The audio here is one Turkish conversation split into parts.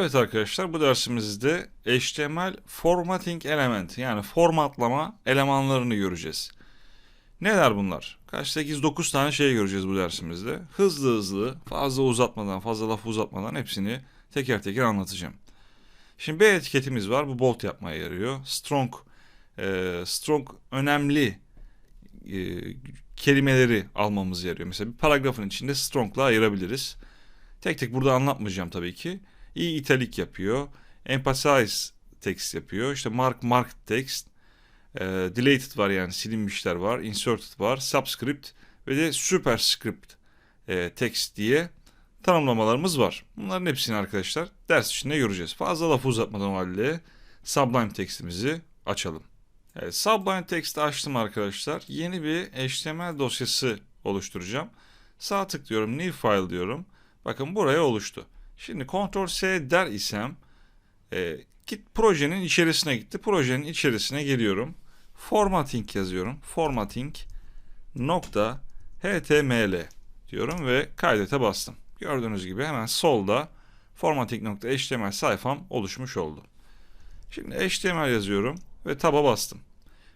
Evet arkadaşlar bu dersimizde HTML formatting element yani formatlama elemanlarını göreceğiz. Neler bunlar? Kaç 8-9 tane şey göreceğiz bu dersimizde. Hızlı hızlı fazla uzatmadan fazla lafı uzatmadan hepsini teker teker anlatacağım. Şimdi B etiketimiz var bu bold yapmaya yarıyor. Strong e, strong önemli e, kelimeleri almamız yarıyor. Mesela bir paragrafın içinde strong'la ayırabiliriz. Tek tek burada anlatmayacağım tabii ki. İyi italik yapıyor. Emphasize text yapıyor. İşte mark mark text. E, deleted var yani silinmişler var. Inserted var. Subscript ve de superscript e, text diye tanımlamalarımız var. Bunların hepsini arkadaşlar ders içinde göreceğiz. Fazla lafı uzatmadan o halde Sublime textimizi açalım. Evet, Sublime Text'i açtım arkadaşlar. Yeni bir HTML dosyası oluşturacağım. Sağ tıklıyorum, New File diyorum. Bakın buraya oluştu. Şimdi Ctrl S der isem e, git projenin içerisine gitti. Projenin içerisine geliyorum. Formatting yazıyorum. Formatting nokta html diyorum ve kaydete bastım. Gördüğünüz gibi hemen solda formatting.html sayfam oluşmuş oldu. Şimdi HTML yazıyorum ve taba bastım.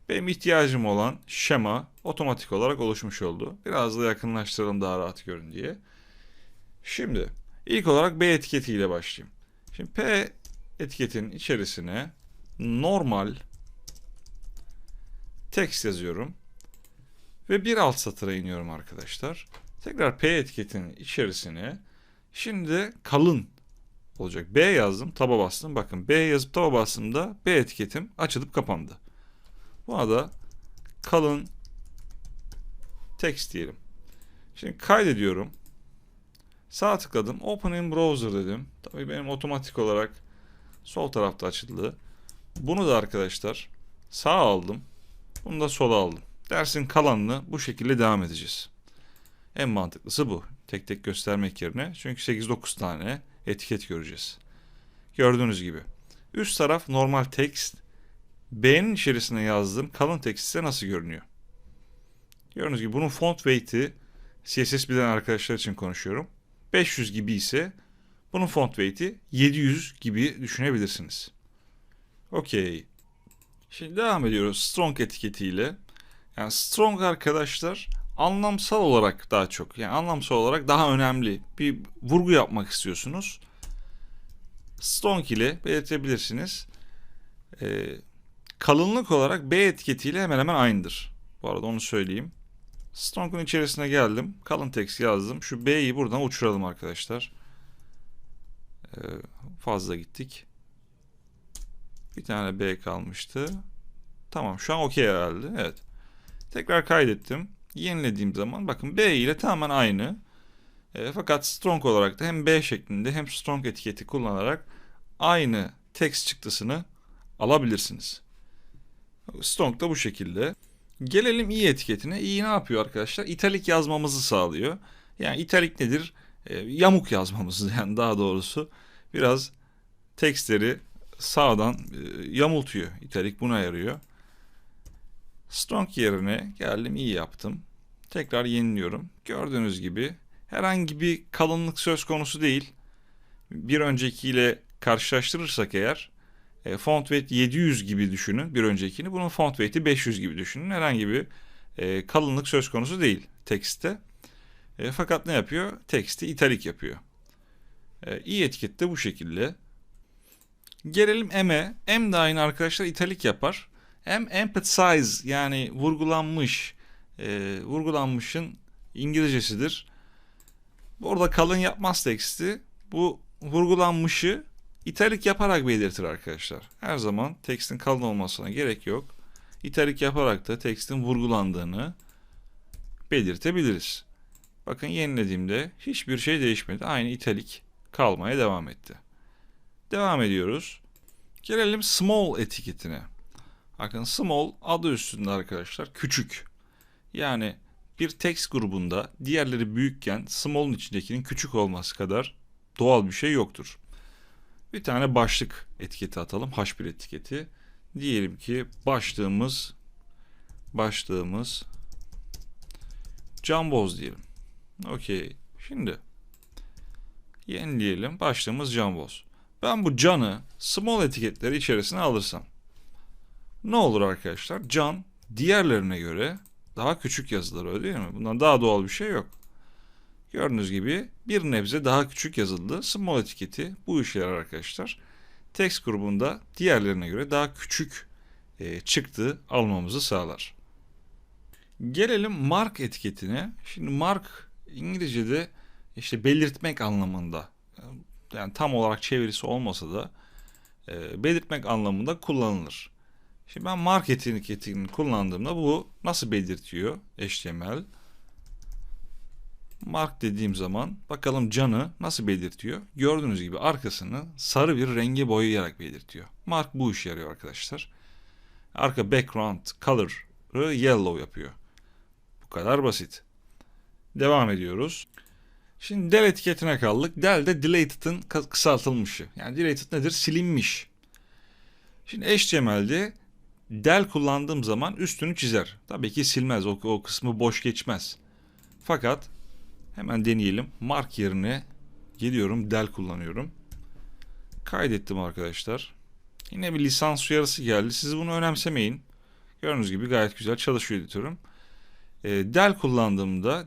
Benim ihtiyacım olan şema otomatik olarak oluşmuş oldu. Biraz da yakınlaştıralım daha rahat görün diye. Şimdi ilk olarak B etiketiyle başlayayım. Şimdi P etiketinin içerisine normal text yazıyorum. Ve bir alt satıra iniyorum arkadaşlar. Tekrar P etiketinin içerisine şimdi kalın olacak. B yazdım, taba bastım. Bakın B yazıp taba bastığımda B etiketim açılıp kapandı. Buna da kalın text diyelim. Şimdi kaydediyorum. Sağ tıkladım. Open in browser dedim. Tabii benim otomatik olarak sol tarafta açıldı. Bunu da arkadaşlar sağ aldım. Bunu da sola aldım. Dersin kalanını bu şekilde devam edeceğiz. En mantıklısı bu. Tek tek göstermek yerine. Çünkü 8-9 tane etiket göreceğiz. Gördüğünüz gibi. Üst taraf normal text. B'nin içerisine yazdığım kalın text ise nasıl görünüyor? Gördüğünüz gibi bunun font weight'i CSS bilen arkadaşlar için konuşuyorum. 500 gibi ise bunun font weight'i 700 gibi düşünebilirsiniz. Okey. Şimdi devam ediyoruz strong etiketiyle. Yani strong arkadaşlar anlamsal olarak daha çok yani anlamsal olarak daha önemli bir vurgu yapmak istiyorsunuz. Strong ile belirtebilirsiniz. Ee, kalınlık olarak B etiketiyle hemen hemen aynıdır. Bu arada onu söyleyeyim. Strong'un içerisine geldim. Kalın text yazdım. Şu B'yi buradan uçuralım arkadaşlar. Ee, fazla gittik. Bir tane B kalmıştı. Tamam şu an okey herhalde. Evet. Tekrar kaydettim. Yenilediğim zaman bakın B ile tamamen aynı. E, fakat strong olarak da hem B şeklinde hem strong etiketi kullanarak aynı text çıktısını alabilirsiniz. Strong da bu şekilde. Gelelim i etiketine. i ne yapıyor arkadaşlar? İtalik yazmamızı sağlıyor. Yani italik nedir? E, yamuk yazmamızı yani daha doğrusu. Biraz tekstleri sağdan e, yamultuyor. İtalik buna yarıyor. Strong yerine geldim iyi yaptım. Tekrar yeniliyorum. Gördüğünüz gibi herhangi bir kalınlık söz konusu değil. Bir öncekiyle karşılaştırırsak eğer e, font weight 700 gibi düşünün bir öncekini. Bunun font weight'i 500 gibi düşünün. Herhangi bir e, kalınlık söz konusu değil tekste. E, fakat ne yapıyor? Teksti italik yapıyor. E, iyi etiket de bu şekilde. Gelelim M'e. M de aynı arkadaşlar italik yapar. M emphasize yani vurgulanmış, e, vurgulanmışın İngilizcesidir. Burada kalın yapmaz teksti. Bu vurgulanmışı italik yaparak belirtir arkadaşlar. Her zaman tekstin kalın olmasına gerek yok. İtalik yaparak da tekstin vurgulandığını belirtebiliriz. Bakın yenilediğimde hiçbir şey değişmedi. Aynı italik kalmaya devam etti. Devam ediyoruz. Gelelim small etiketine. Bakın small adı üstünde arkadaşlar küçük. Yani bir text grubunda diğerleri büyükken small'un içindekinin küçük olması kadar doğal bir şey yoktur. Bir tane başlık etiketi atalım. H1 etiketi. Diyelim ki başlığımız başlığımız camboz diyelim. Okey. Şimdi yenileyelim. Başlığımız camboz. ben bu canı small etiketleri içerisine alırsam ne olur arkadaşlar? Can diğerlerine göre daha küçük yazılır öyle değil mi? Bundan daha doğal bir şey yok. Gördüğünüz gibi bir nebze daha küçük yazıldı. Small etiketi bu işe yarar arkadaşlar. Text grubunda diğerlerine göre daha küçük e, çıktı almamızı sağlar. Gelelim mark etiketine. Şimdi mark İngilizce'de işte belirtmek anlamında yani tam olarak çevirisi olmasa da e, belirtmek anlamında kullanılır. Şimdi ben mark etiketini kullandığımda bu nasıl belirtiyor HTML? Mark dediğim zaman bakalım canı nasıl belirtiyor? Gördüğünüz gibi arkasını sarı bir renge boyayarak belirtiyor. Mark bu işe yarıyor arkadaşlar. Arka background color'ı yellow yapıyor. Bu kadar basit. Devam ediyoruz. Şimdi del etiketine kaldık. Del de delated'ın kısaltılmışı. Yani deleted nedir? Silinmiş. Şimdi HTML'de del kullandığım zaman üstünü çizer. Tabii ki silmez. O, o kısmı boş geçmez. Fakat hemen deneyelim. Mark yerine geliyorum. Del kullanıyorum. Kaydettim arkadaşlar. Yine bir lisans uyarısı geldi. Siz bunu önemsemeyin. Gördüğünüz gibi gayet güzel çalışıyor editörüm. E, del kullandığımda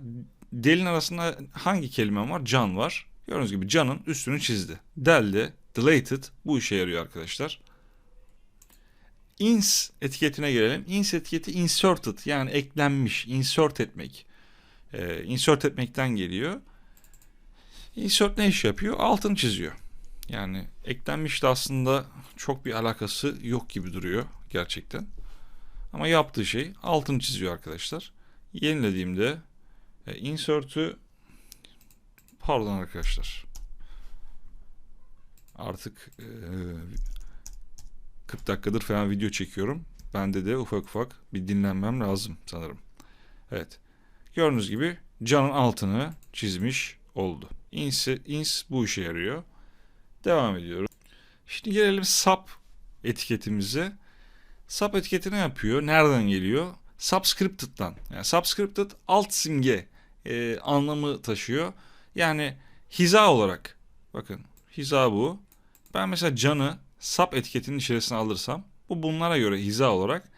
delin arasında hangi kelime var? Can var. Gördüğünüz gibi canın üstünü çizdi. Del de deleted bu işe yarıyor arkadaşlar. Ins etiketine gelelim. Ins etiketi inserted yani eklenmiş, insert etmek. Ee, insert etmekten geliyor. Insert ne iş yapıyor? Altını çiziyor. Yani eklenmiş de aslında çok bir alakası yok gibi duruyor gerçekten. Ama yaptığı şey altını çiziyor arkadaşlar. Yenilediğimde e, insert'ü pardon arkadaşlar. Artık e, 40 dakikadır falan video çekiyorum. Bende de ufak ufak bir dinlenmem lazım sanırım. Evet. Gördüğünüz gibi canın altını çizmiş oldu. Ins, ins bu işe yarıyor. Devam ediyoruz. Şimdi gelelim sub etiketimize. Sub etiketi ne yapıyor? Nereden geliyor? Subscripted'dan. Yani subscripted alt simge e, anlamı taşıyor. Yani hiza olarak. Bakın hiza bu. Ben mesela canı sub etiketinin içerisine alırsam bu bunlara göre hiza olarak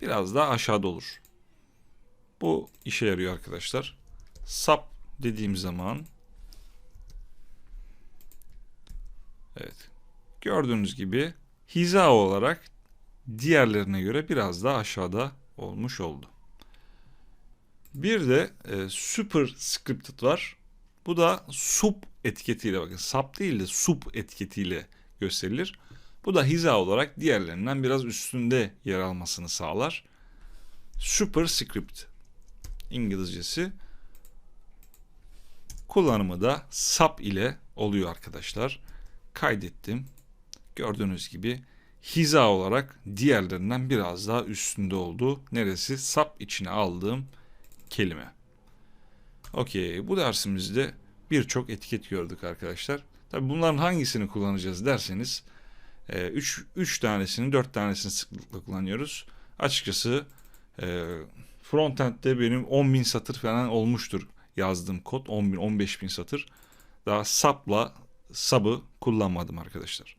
biraz daha aşağıda olur. Bu işe yarıyor arkadaşlar. Sub dediğim zaman Evet. Gördüğünüz gibi hiza olarak diğerlerine göre biraz daha aşağıda olmuş oldu. Bir de e, super scripted var. Bu da sub etiketiyle bakın sub değil de sub etiketiyle gösterilir. Bu da hiza olarak diğerlerinden biraz üstünde yer almasını sağlar. Superscript İngilizcesi kullanımı da sub ile oluyor arkadaşlar. Kaydettim. Gördüğünüz gibi hiza olarak diğerlerinden biraz daha üstünde oldu. Neresi? Sub içine aldığım kelime. Okey. Bu dersimizde birçok etiket gördük arkadaşlar. Tabi bunların hangisini kullanacağız derseniz 3 e, 3 tanesini 4 tanesini sıklıkla kullanıyoruz. Açıkçası e, frontend'de benim 10.000 satır falan olmuştur yazdığım kod 10.000 15.000 satır. Daha sub'la sub'ı kullanmadım arkadaşlar.